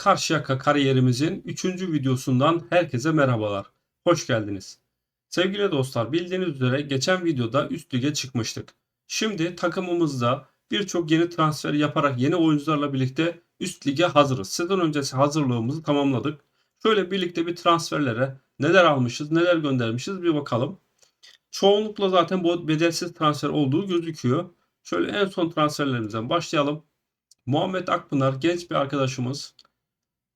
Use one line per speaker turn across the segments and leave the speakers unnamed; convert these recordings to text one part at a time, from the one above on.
Karşıyaka kariyerimizin 3. videosundan herkese merhabalar. Hoş geldiniz. Sevgili dostlar bildiğiniz üzere geçen videoda üst lige çıkmıştık. Şimdi takımımızda birçok yeni transfer yaparak yeni oyuncularla birlikte üst lige hazırız. Sezon öncesi hazırlığımızı tamamladık. Şöyle birlikte bir transferlere neler almışız, neler göndermişiz bir bakalım. Çoğunlukla zaten bu bedelsiz transfer olduğu gözüküyor. Şöyle en son transferlerimizden başlayalım. Muhammed Akpınar genç bir arkadaşımız.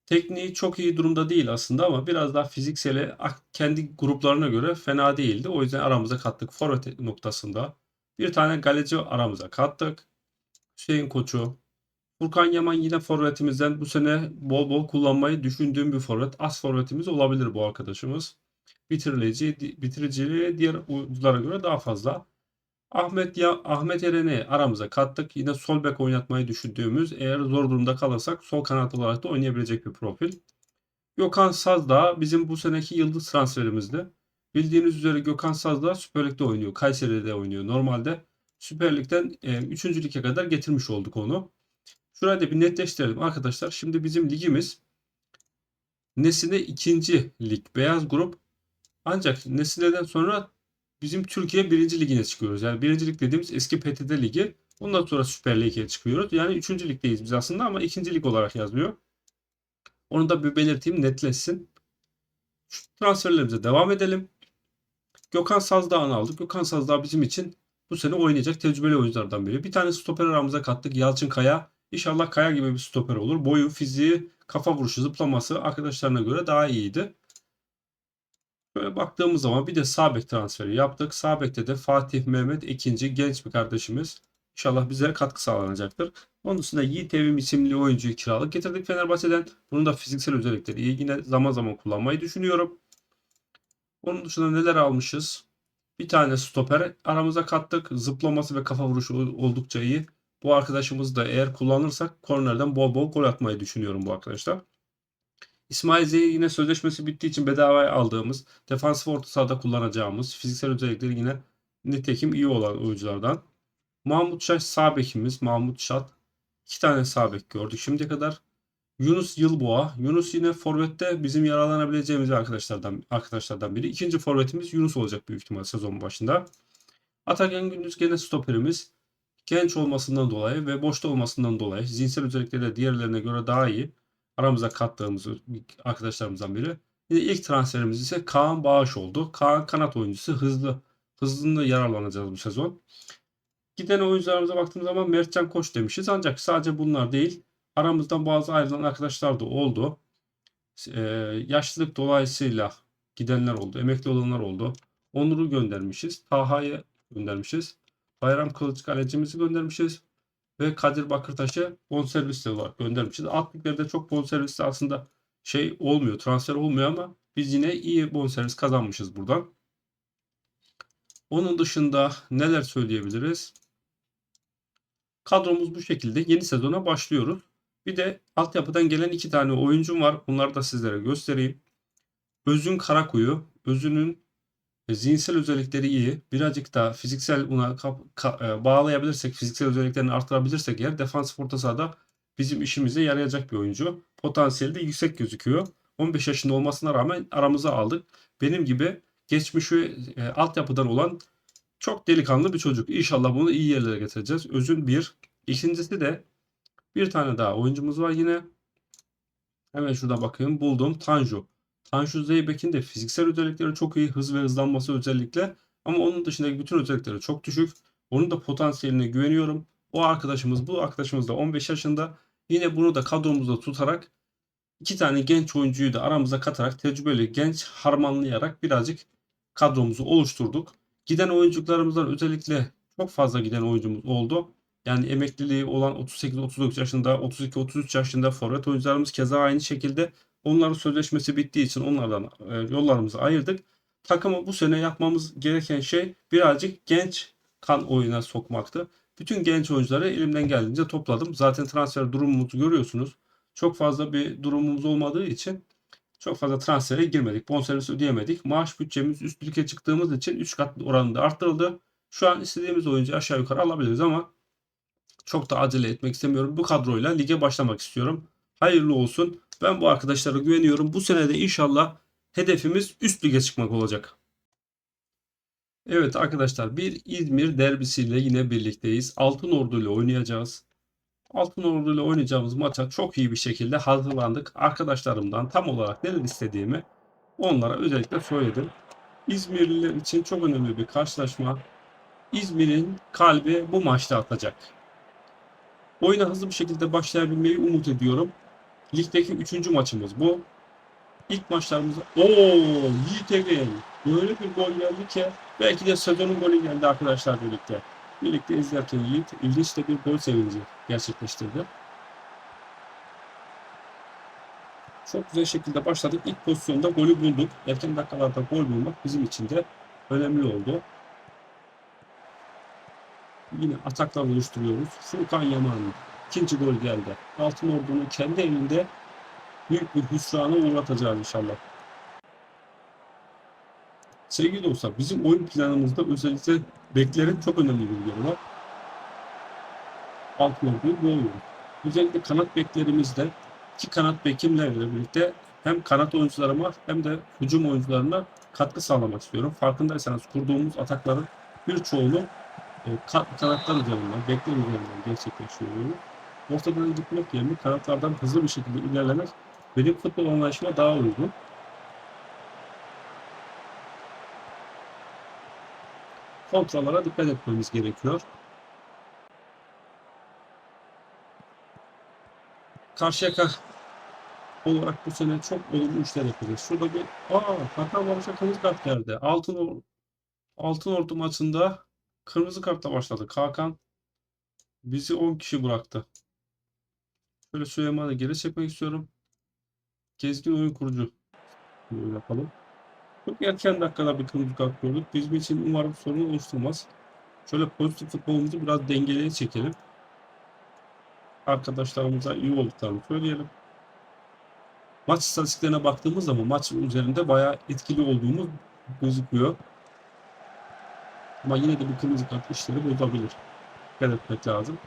Tekniği çok iyi durumda değil aslında ama biraz daha fizikseli ak- kendi gruplarına göre fena değildi. O yüzden aramıza kattık forvet noktasında. Bir tane galeci aramıza kattık. Hüseyin Koçu. Furkan Yaman yine forvetimizden bu sene bol bol kullanmayı düşündüğüm bir forvet. As forvetimiz olabilir bu arkadaşımız. Bitirici, bitiriciliği diğer oyunculara göre daha fazla. Ahmet ya Ahmet Eren'i aramıza kattık. Yine sol bek oynatmayı düşündüğümüz eğer zor durumda kalırsak sol kanat olarak da oynayabilecek bir profil. Gökhan Saz da bizim bu seneki yıldız transferimizdi. Bildiğiniz üzere Gökhan Saz da Süper Lig'de oynuyor. Kayseri'de oynuyor. Normalde Süper Lig'den 3. lige kadar getirmiş olduk onu. Şurayı da bir netleştirelim arkadaşlar. Şimdi bizim ligimiz Nesine 2. lig beyaz grup. Ancak Nesine'den sonra bizim Türkiye 1. ligine çıkıyoruz. Yani 1. lig dediğimiz eski PTT ligi. Ondan sonra Süper Lig'e çıkıyoruz. Yani 3. ligdeyiz biz aslında ama 2. lig olarak yazıyor. Onu da bir belirteyim netleşsin. Şu transferlerimize devam edelim. Gökhan Sazdağ'ını aldık. Gökhan Sazdağ bizim için bu sene oynayacak tecrübeli oyunculardan biri. Bir tane stoper aramıza kattık. Yalçın Kaya. İnşallah Kaya gibi bir stoper olur. Boyu, fiziği, kafa vuruşu, zıplaması arkadaşlarına göre daha iyiydi. Böyle baktığımız zaman bir de sağ bek transferi yaptık. Sağ bekte de Fatih Mehmet ikinci genç bir kardeşimiz. İnşallah bize katkı sağlanacaktır. Onun dışında Yiğit Evim isimli oyuncuyu kiralık getirdik Fenerbahçe'den. Bunun da fiziksel özellikleri iyi. Yine zaman zaman kullanmayı düşünüyorum. Onun dışında neler almışız? Bir tane stoper aramıza kattık. Zıplaması ve kafa vuruşu oldukça iyi. Bu arkadaşımız da eğer kullanırsak kornerden bol bol gol atmayı düşünüyorum bu arkadaşlar. İsmail Z'yi yine sözleşmesi bittiği için bedavaya aldığımız, defansif orta sahada kullanacağımız, fiziksel özellikleri yine nitekim iyi olan oyunculardan. Mahmut Şah sağ bekimiz. Mahmut Şat. iki tane sağ bek gördük şimdiye kadar. Yunus Yılboğa. Yunus yine forvette bizim yararlanabileceğimiz arkadaşlardan arkadaşlardan biri. İkinci forvetimiz Yunus olacak büyük ihtimal sezon başında. Atakan Gündüz gene stoperimiz. Genç olmasından dolayı ve boşta olmasından dolayı zihinsel özellikleri de diğerlerine göre daha iyi. Aramıza kattığımız arkadaşlarımızdan biri. Yine ilk transferimiz ise Kaan Bağış oldu. Kaan kanat oyuncusu hızlı. Hızlı yararlanacağız bu sezon. Giden oyuncularımıza baktığımız zaman Mertcan Koç demişiz. Ancak sadece bunlar değil. Aramızdan bazı ayrılan arkadaşlar da oldu. Ee, yaşlılık dolayısıyla gidenler oldu. Emekli olanlar oldu. Onur'u göndermişiz. Taha'yı göndermişiz. Bayram Kılıç kalecimizi göndermişiz. Ve Kadir Bakırtaş'ı bonservisli olarak göndermişiz. Alt liglerde çok bonservisli aslında şey olmuyor. Transfer olmuyor ama biz yine iyi bonservis kazanmışız buradan. Onun dışında neler söyleyebiliriz? Kadromuz bu şekilde. Yeni sezona başlıyoruz. Bir de altyapıdan gelen iki tane oyuncum var. Bunları da sizlere göstereyim. Özün Karakuyu. Özünün zihinsel özellikleri iyi. Birazcık da fiziksel buna kap, ka, e, bağlayabilirsek, fiziksel özelliklerini artırabilirsek eğer defansif orta sahada bizim işimize yarayacak bir oyuncu. Potansiyeli de yüksek gözüküyor. 15 yaşında olmasına rağmen aramıza aldık. Benim gibi geçmişi e, altyapıdan olan çok delikanlı bir çocuk. İnşallah bunu iyi yerlere getireceğiz. Özün bir. İkincisi de bir tane daha oyuncumuz var yine. Hemen şurada bakayım. Buldum. Tanju. Tanju Zeybek'in de fiziksel özellikleri çok iyi. Hız ve hızlanması özellikle. Ama onun dışındaki bütün özellikleri çok düşük. Onun da potansiyeline güveniyorum. O arkadaşımız, bu arkadaşımız da 15 yaşında. Yine bunu da kadromuzda tutarak iki tane genç oyuncuyu da aramıza katarak tecrübeli genç harmanlayarak birazcık kadromuzu oluşturduk. Giden oyuncularımızdan özellikle çok fazla giden oyuncumuz oldu. Yani emekliliği olan 38-39 yaşında, 32-33 yaşında forvet oyuncularımız keza aynı şekilde onların sözleşmesi bittiği için onlardan e, yollarımızı ayırdık. Takımı bu sene yapmamız gereken şey birazcık genç kan oyuna sokmaktı. Bütün genç oyuncuları elimden geldiğince topladım. Zaten transfer durumumuzu görüyorsunuz. Çok fazla bir durumumuz olmadığı için çok fazla transfere girmedik. Bonservis ödeyemedik. Maaş bütçemiz üst lige çıktığımız için 3 kat oranında arttırıldı. Şu an istediğimiz oyuncu aşağı yukarı alabiliriz ama çok da acele etmek istemiyorum. Bu kadroyla lige başlamak istiyorum. Hayırlı olsun. Ben bu arkadaşlara güveniyorum. Bu sene de inşallah hedefimiz üst lige çıkmak olacak. Evet arkadaşlar bir İzmir derbisiyle yine birlikteyiz. Altın Ordu ile oynayacağız. Altın Ordu ile oynayacağımız maça çok iyi bir şekilde hazırlandık. Arkadaşlarımdan tam olarak neler istediğimi onlara özellikle söyledim. İzmirliler için çok önemli bir karşılaşma. İzmir'in kalbi bu maçta atacak. Oyuna hızlı bir şekilde başlayabilmeyi umut ediyorum. Ligdeki 3. maçımız bu. İlk maçlarımızda ooo Yiğit Egen böyle bir gol geldi ki belki de sezonun golü geldi arkadaşlar birlikte. Birlikte izlerken Yiğit ilginç de bir gol sevinci gerçekleştirdi. Çok güzel şekilde başladık. İlk pozisyonda golü bulduk. Erken dakikalarda gol bulmak bizim için de önemli oldu. Yine atakla oluşturuyoruz. Furkan Yaman ikinci gol geldi. Altın Ordu'nun kendi evinde büyük bir hüsrana uğratacağız inşallah. Sevgili dostlar bizim oyun planımızda özellikle beklerin çok önemli bir yeri var. Altın Ordu'yu boğuyoruz. Özellikle kanat beklerimizde iki kanat bekimlerle birlikte hem kanat oyuncularıma hem de hücum oyuncularına katkı sağlamak istiyorum. Farkındaysanız kurduğumuz atakların birçoğunu e, ka- kanatlar üzerinden, bekler üzerinden gerçekleştiriyoruz. Ortadan gitmek yerine kanatlardan hızlı bir şekilde ilerlemek benim futbol anlayışıma daha uygun. Kontralara dikkat etmemiz gerekiyor. Karşıyaka olarak bu sene çok olumlu işler yapacağız. Şurada bir aa Hakan Barış'a kırmızı kart geldi. Altın Altın Ordu maçında kırmızı kartla başladı. Hakan bizi 10 kişi bıraktı. Şöyle Süleyman'ı geri çekmek istiyorum. Gezgin oyun kurucu. Böyle yapalım. Çok erken dakikada bir kırmızı kart gördük. Bizim için umarım sorun oluşturmaz. Şöyle pozitif futbolumuzu biraz dengeye çekelim. Arkadaşlarımıza iyi olduklarını söyleyelim. Maç istatistiklerine baktığımız zaman maç üzerinde bayağı etkili olduğumuz gözüküyor. Ama yine de bir kırmızı kart işleri bozabilir. Dikkat etmek lazım.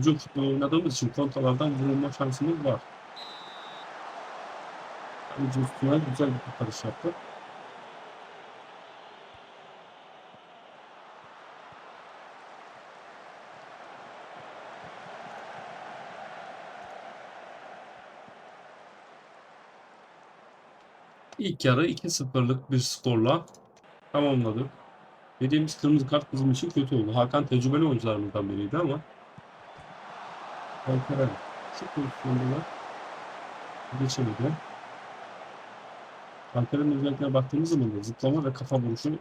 Hücum futbolu oynadığımız için kontralardan vurulma şansımız var. Hücum üstüne güzel bir kurtarış yaptı. İlk yarı 2-0'lık bir skorla tamamladık. Dediğimiz kırmızı kart bizim için kötü oldu. Hakan tecrübeli oyuncularımızdan biriydi ama Alperen şu pozisyonda geçemedi. Alperen'in özelliklerine baktığımız zaman da zıplama ve kafa vuruşu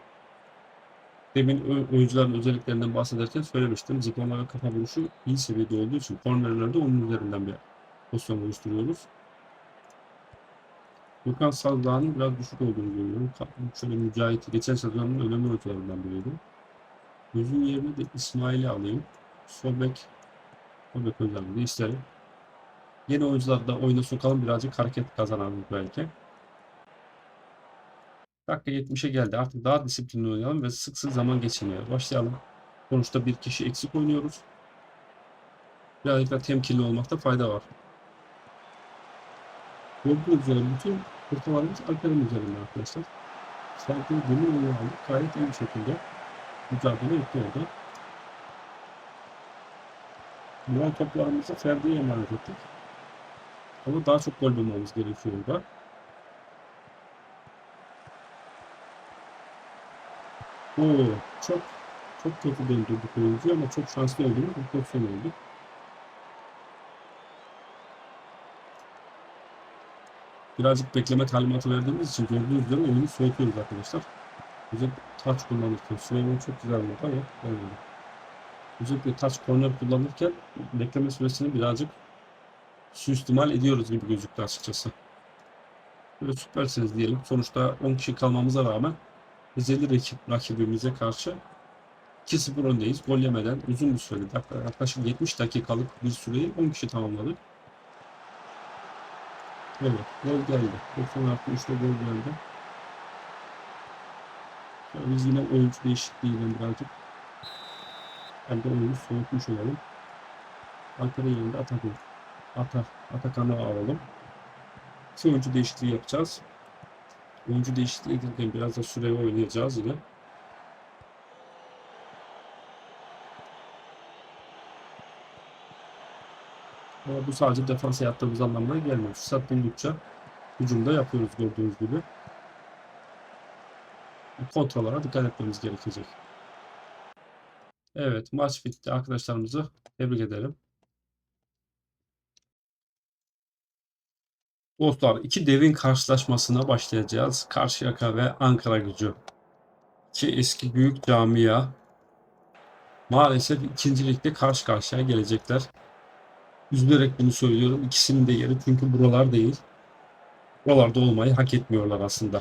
demin oyuncuların özelliklerinden bahsederken söylemiştim. Zıplama ve kafa vuruşu iyi seviyede olduğu için kornerlerde onun üzerinden bir pozisyon oluşturuyoruz. Gökhan Sazdağ'ın biraz düşük olduğunu görüyorum. Şöyle Mücahit'i geçen sezonun önemli oyuncularından biriydi. Gözün yerine de İsmail'i alayım. Sol bek özelliğinde isterim. Yeni oyuncular da oyuna sokalım birazcık hareket kazanalım belki. Dakika 70'e geldi. Artık daha disiplinli oynayalım ve sık sık zaman geçirmeye başlayalım. Sonuçta bir kişi eksik oynuyoruz. Birazcık da temkinli olmakta fayda var. Gördüğünüz üzere bütün kurtalarımız Alper'in üzerinde arkadaşlar. Serpil Demir oyunu aldık. Gayet iyi bir şekilde mücadele etti orada. Yuvan toplarımızı Ferdi'ye emanet ettik. Ama daha çok gol bulmamız gerekiyor orada. Oo, çok çok kötü döndürdük oyuncuyu ama çok şanslı olduğumuz bir pozisyon oldu. Birazcık bekleme talimatı verdiğimiz için gördüğünüz üzere oyunu soğutuyoruz arkadaşlar. Özellikle touch kullanırken Süleyman çok güzel vurdu ama olmadı. Özellikle touch corner kullanırken bekleme süresini birazcık suistimal ediyoruz gibi gözüktü açıkçası. Böyle süpersiniz diyelim. Sonuçta 10 kişi kalmamıza rağmen ezeli rakip, rakibimize karşı 2-0 öndeyiz. Gol yemeden uzun bir süre, yaklaşık 70 dakikalık bir süreyi 10 kişi tamamladık. Evet, gol geldi. 90 artı 3'te gol geldi. Biz yine oyuncu değişikliğiyle birazcık hem de oyunu soğutmuş olalım. Alper'in yerinde Atakan. Ata, Atakan'ı alalım. iki oyuncu değişikliği yapacağız. Oyuncu değişikliği derken biraz da süre oynayacağız yine. Ama bu sadece defansa yattığımız anlamına gelmiyor. Fırsat buldukça hücumda yapıyoruz gördüğünüz gibi. Kontrollara dikkat etmemiz gerekecek. Evet maç bitti. Arkadaşlarımızı tebrik edelim. Dostlar iki devin karşılaşmasına başlayacağız. Karşıyaka ve Ankara gücü. İki eski büyük camia maalesef ikincilikte karşı karşıya gelecekler. Üzülerek bunu söylüyorum. İkisinin de yeri çünkü buralar değil. Buralarda olmayı hak etmiyorlar aslında.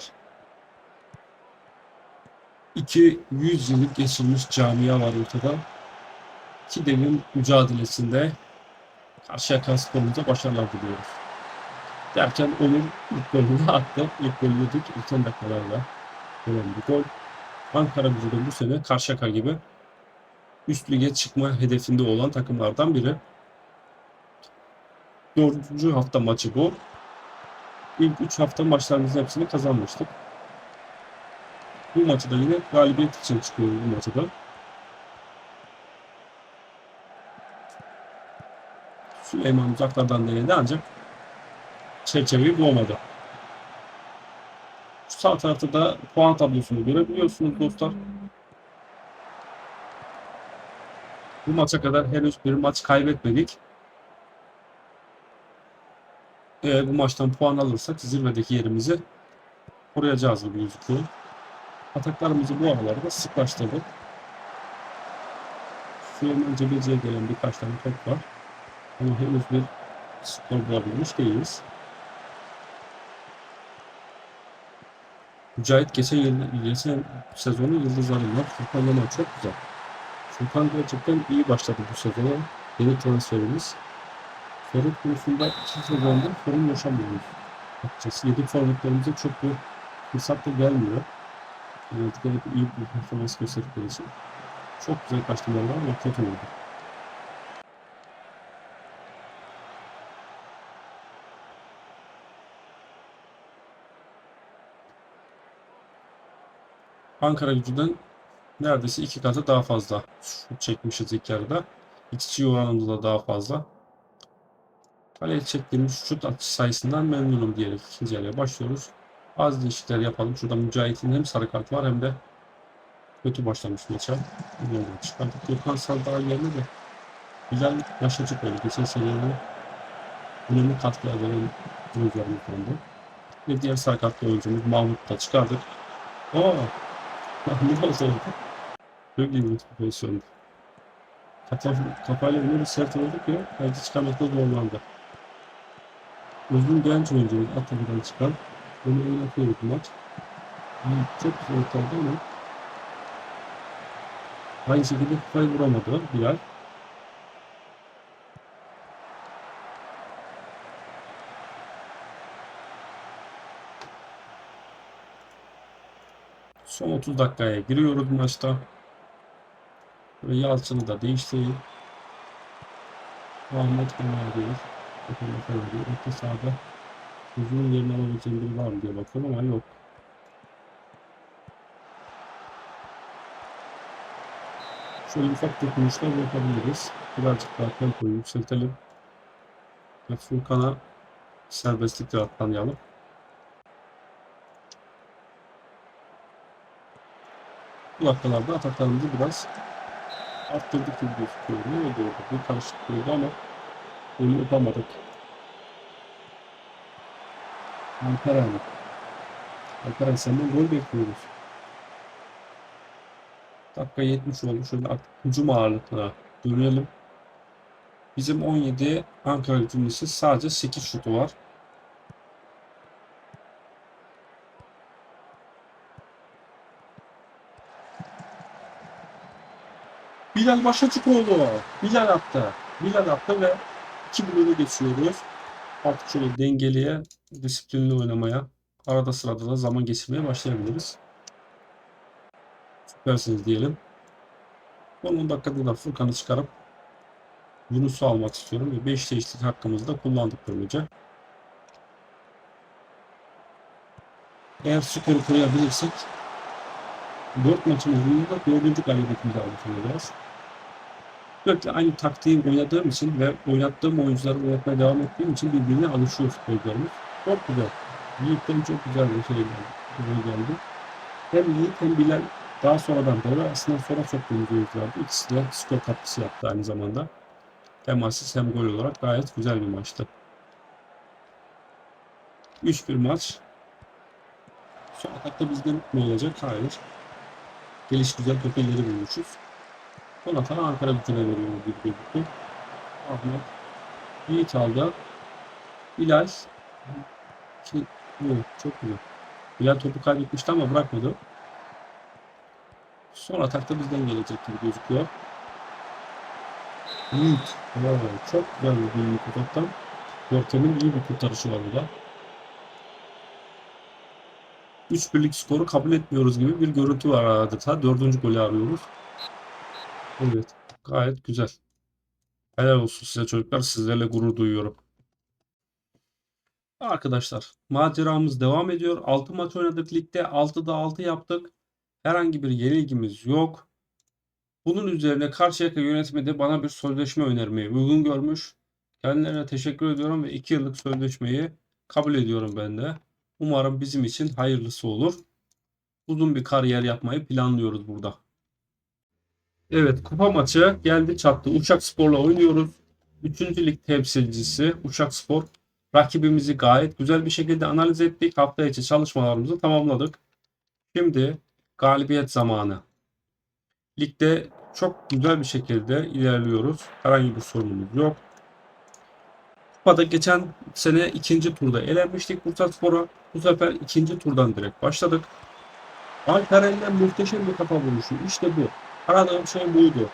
İki yüz yıllık geçirmiş camia var ortada. İki devin mücadelesinde Karşıyaka sporumuza başarılar diliyoruz. Derken Onur ilk golünü attı. İlk golü yedik. İlk 10 dakikalarla bir gol. Ankara gücü bu sene Karşıyaka gibi üst lige çıkma hedefinde olan takımlardan biri. Dördüncü hafta maçı bu. İlk üç hafta maçlarımızın hepsini kazanmıştık. Bu maçı da yine galibiyet için çıkıyoruz bu maçı da. Süleyman uzaklardan denedi ancak çerçeveyi bulamadı. Şu sağ tarafta da puan tablosunu görebiliyorsunuz dostlar. Bu maça kadar henüz bir maç kaybetmedik. Eğer bu maçtan puan alırsak zirvedeki yerimizi koruyacağız gibi gözüküyor. Ataklarımızı bu aralarda sıklaştırdık. Süleyman Cebeci'ye gelen birkaç tane top var. Ama henüz bir skor bulabilmiş değiliz. Mücahit geçen, yıl, geçen sezonu yıldızlarında Furkan'la çok güzel. Furkan gerçekten iyi başladı bu sezona. Yeni transferimiz. Forvet konusunda iki sezonda sorun yaşamıyoruz. Açıkçası yedek forvetlerimize çok bir fırsat da gelmiyor. Gayet iyi bir performans gösterdikleri için. Çok güzel var ve kötü oldu. Ankara gücüden neredeyse iki katı daha fazla şut çekmişiz ilk yarıda. İç oranında da daha fazla. Kaleye çektiğimiz şut atış sayısından memnunum diyerek ikinci yarıya başlıyoruz. Az değişiklikler yapalım. Şurada Mücahit'in hem sarı kart var hem de kötü başlamış maça. Bunlardan çıkardık. Gökhan Sardağ yerine de Bilal Yaşacık oldu. Geçen senelerde önemli katkılar veren oyuncularımızdan da. Ve diğer sarı kartlı oyuncumuz Mahmut da çıkardık. Oo! ne oldu orada? Çok ilginç bir pozisyondu. Kafa, kafayla öyle bir sert oldu ki kaleci çıkarmakta zorlandı. Uzun genç oyuncumuz Atalı'dan çıkan onu oynatıyoruz bu maç. Yani çok güzel ortaldı ama aynı şekilde kafayı vuramadı Bilal. Son 30 dakikaya giriyoruz maçta. Ve Yalçın'ı da değiştireyim. Ahmet Kemal diyor. Bakın bakalım. Orta sahada uzun yerini alabileceğim biri var mı diye bakıyorum ama yok. Şöyle ufak dokunuşlar yapabiliriz. Birazcık daha tempoyu yükseltelim. Ve Furkan'a serbestlikle atlanayalım. Bu dakikalarda ataklarımızı biraz arttırdık gibi gözüküyor. Ne oldu? Bir karışıklık oldu ama onu yapamadık. Mı? Ankara senden gol bekliyoruz. Dakika 70 oldu. Şöyle hücum ağırlıkına dönelim. Bizim 17 Ankara gücümüzü sadece 8 şutu var. Bilal Başaçıkoğlu. Bilal attı. Bilal attı ve 2 bloğu geçiyoruz. Artık şöyle dengeliye, disiplinli oynamaya, arada sırada da zaman geçirmeye başlayabiliriz. Süpersiniz diyelim. 10 dakikada da Furkan'ı çıkarıp Yunus'u almak istiyorum ve 5 değişiklik hakkımızı da kullandık böylece. Eğer skoru koruyabilirsek 4 maçımızın da 4. galibiyetimizi almış olacağız. Sürekli aynı taktiği oynadığım için ve oynattığım oyuncuları oynatmaya devam ettiğim için birbirine alışıyor futbolcularımız. Çok güzel. Yiğit'ten çok güzel bir şey geldi. Gol geldi. Hem Yiğit hem Bilal daha sonradan devre arasından sonra soktuğumuz oyunculardı. İkisi de skor katkısı yaptı aynı zamanda. Hem asist hem gol olarak gayet güzel bir maçtı. 3-1 maç. Son atakta bizden ne olacak? Hayır. Geliş güzel top elleri bulmuşuz. Son atağı Ankara gücüne veriyor gibi gözüktü. Ahmet Yiğit aldı. Bilal bu çok güzel. Bilal topu kaybetmişti ama bırakmadı. Son atakta bizden gelecek gibi gözüküyor. Yiğit. Bravo. Çok güzel bir Yiğit ataktan. Görkem'in iyi bir kurtarışı var burada. 3 birlik skoru kabul etmiyoruz gibi bir görüntü var adeta. Dördüncü golü arıyoruz. Evet. Gayet güzel. Helal olsun size çocuklar. Sizlerle gurur duyuyorum. Arkadaşlar maceramız devam ediyor. 6 maç oynadık ligde. 6'da 6 yaptık. Herhangi bir yenilgimiz yok. Bunun üzerine Karşıyaka yönetimi de bana bir sözleşme önermeyi uygun görmüş. Kendilerine teşekkür ediyorum ve 2 yıllık sözleşmeyi kabul ediyorum ben de. Umarım bizim için hayırlısı olur. Uzun bir kariyer yapmayı planlıyoruz burada. Evet kupa maçı geldi çattı. Uşak Spor'la oynuyoruz. 3. lig temsilcisi Uşak Spor. Rakibimizi gayet güzel bir şekilde analiz ettik. Hafta içi çalışmalarımızı tamamladık. Şimdi galibiyet zamanı. Ligde çok güzel bir şekilde ilerliyoruz. Herhangi bir sorunumuz yok. Kupada geçen sene ikinci turda elenmiştik Bursa Spor'a. Bu sefer ikinci turdan direkt başladık. Alperen'den muhteşem bir kafa vuruşu. İşte bu. Aradığım şey buydu.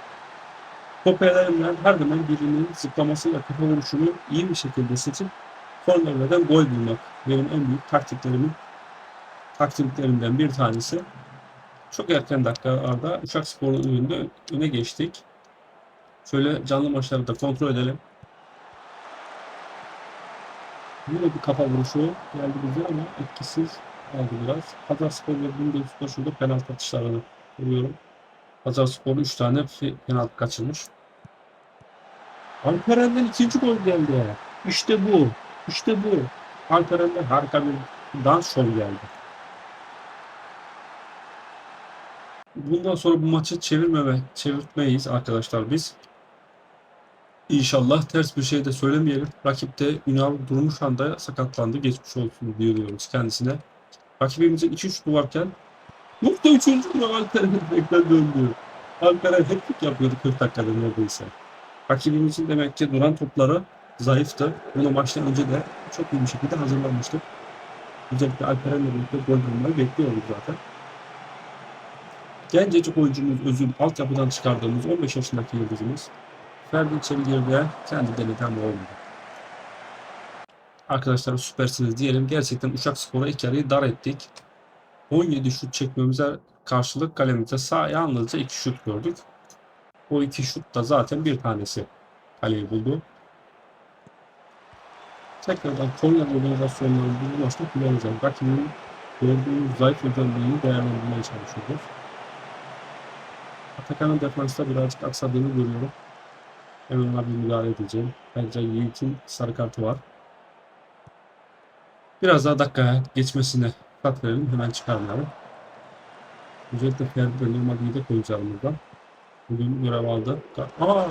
Topelerimden her zaman birinin zıplamasıyla kafa vuruşunu iyi bir şekilde seçip kornerlerden gol bulmak. Benim en büyük taktiklerimin taktiklerimden bir tanesi. Çok erken dakikalarda Uşak Spor'un önünde öne geçtik. Şöyle canlı maçları da kontrol edelim. Yine bir kafa vuruşu geldi bize ama etkisiz kaldı biraz. Pazarspor ve Bundesliga şurada penaltı atışlarını görüyorum. Pazarspor 3 tane penaltı kaçırmış. Alperen'den ikinci gol geldi. İşte bu. İşte bu. Alperen'den harika bir dans şov geldi. Bundan sonra bu maçı çevirmeme, çevirtmeyiz arkadaşlar biz. İnşallah ters bir şey de söylemeyelim. Rakip de Ünal Durmuş anda sakatlandı. Geçmiş olsun diyoruz kendisine. Rakibimizin 2 şutu varken Nokta 3. tur Alperen ekran döndü. Alperen hep yapıyordu 40 dakikada neredeyse. Rakibimizin demek ki duran topları zayıftı. Bunu maçtan önce de çok iyi bir şekilde hazırlanmıştık. Özellikle Alperen'le birlikte gol bulmayı bekliyoruz zaten. Gencecik oyuncumuz Özül altyapıdan çıkardığımız 15 yaşındaki yıldızımız Ferdi Çeligir'de kendi denedi ama olmadı. Arkadaşlar süpersiniz diyelim. Gerçekten Uşak Spor'a ilk yarıyı dar ettik. 17 şut çekmemize karşılık kalemize sağ yalnızca 2 şut gördük. O iki şut da zaten bir tanesi kaleyi buldu. Tekrardan Konya organizasyonlarını bu maçta kullanacağım. Rakibin gördüğümüz zayıf özelliğini değerlendirmeye çalışıyoruz. Atakan'ın defansta birazcık aksadığını görüyorum. Hemen ona bir müdahale edeceğim. Bence Yiğit'in sarı kartı var. Biraz daha dakika geçmesine fırsat verelim. Hemen çıkarmayalım. Özellikle Ferdi Nurmadi'yi de koyacağım burada. Bugün görev aldı. Aa, aa.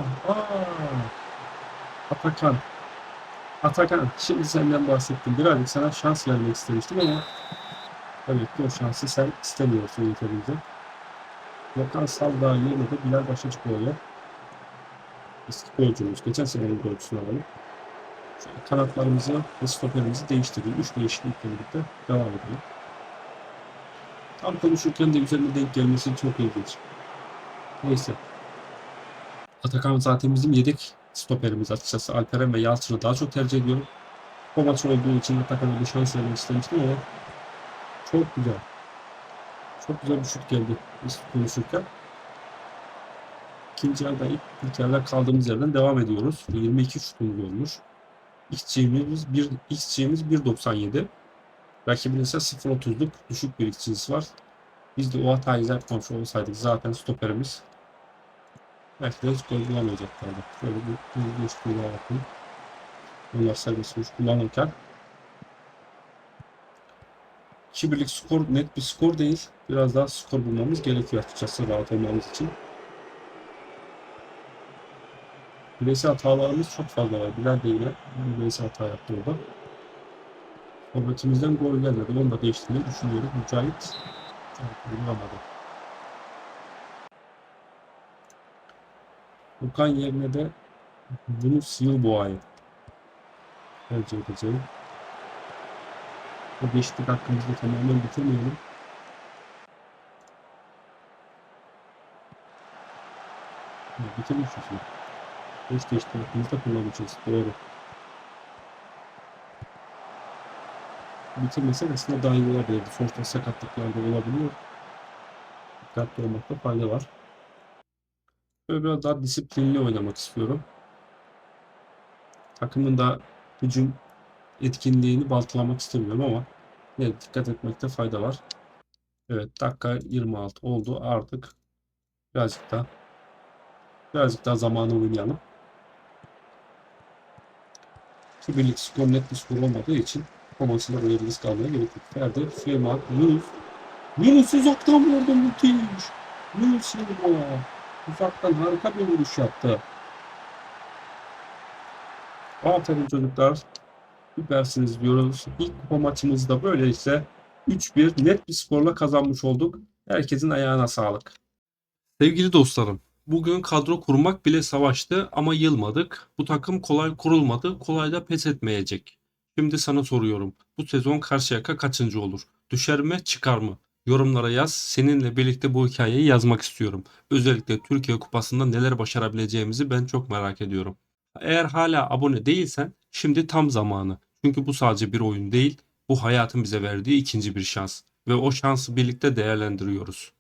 Atakan. Atakan. Şimdi senden bahsettim. Birazcık sana şans vermek istemiştim ama tabii ki o şansı sen istemiyorsun yeterince. Volkan Saldağ yerine de Bilal başa çıkıyor. Eski golcümüz. Geçen senenin golcüsünü alalım. Şöyle kanatlarımızı ve stoperimizi değiştirdik. Üç değişiklikle birlikte devam edelim. Tam konuşurken de üzerine denk gelmesi çok ilginç. Neyse. Atakan zaten bizim yedek stoperimiz açıkçası. Alperen ve Yalçın'ı daha çok tercih ediyorum. Bu maç olduğu için Atakan'a bir şans vermek istemiştim ama çok güzel. Çok güzel bir şut geldi biz konuşurken. İkinci yarıda ilk, ilk yarıda kaldığımız yerden devam ediyoruz. 22 şutumuz olmuş. XG'miz 1 XG'miz 1.97. Rakibin ise 0.30'luk düşük bir XG'si var. Biz de o hatayı yapmamış olsaydık zaten stoperimiz belki de hiç gol bulamayacaklardı. Şöyle bir hızlı üstüne yapın. Onlar serbest vuruş kullanırken 2 birlik skor net bir skor değil. Biraz daha skor bulmamız gerekiyor açıkçası rahat olmamız için. Bireysel hatalarımız çok fazla var. Bilal de yine bireysel hata yaptı orada. Forvetimizden gol gelmedi. Onu da değiştirmeyi düşünüyorum. Mücahit vuramadı. Furkan yerine de bunu Silboğa'yı tercih edeceğim. O değişiklik hakkımızda tamamen bitirmeyelim. Bitirmişiz. Beş değişiklik hakkımızda kullanacağız. Doğru. Bitirmesek aslında daha iyi olabilirdi. Sonuçta sakatlıklar da olabiliyor. Dikkatli olmakta fayda var. Böyle biraz daha disiplinli oynamak istiyorum. Takımın da hücum etkinliğini baltalamak istemiyorum ama yine dikkat etmekte fayda var. Evet dakika 26 oldu artık birazcık daha birazcık daha zamanı oynayalım. Ki birlik skor net bir skor olmadığı için Romansıyla böyle bir risk almaya gerek yok. Ferdi, Süleyman, Yunus. Yunus uzaktan vurdu müthiş. Yunus Silva. Uzaktan harika bir vuruş yaptı. Aferin çocuklar. Süpersiniz diyoruz. İlk kupa maçımızda böyleyse 3-1 net bir skorla kazanmış olduk. Herkesin ayağına sağlık. Sevgili dostlarım, bugün kadro kurmak bile savaştı ama yılmadık. Bu takım kolay kurulmadı, kolay da pes etmeyecek. Şimdi sana soruyorum. Bu sezon Karşıyaka kaçıncı olur? Düşer mi, çıkar mı? Yorumlara yaz. Seninle birlikte bu hikayeyi yazmak istiyorum. Özellikle Türkiye Kupası'nda neler başarabileceğimizi ben çok merak ediyorum. Eğer hala abone değilsen şimdi tam zamanı. Çünkü bu sadece bir oyun değil. Bu hayatın bize verdiği ikinci bir şans. Ve o şansı birlikte değerlendiriyoruz.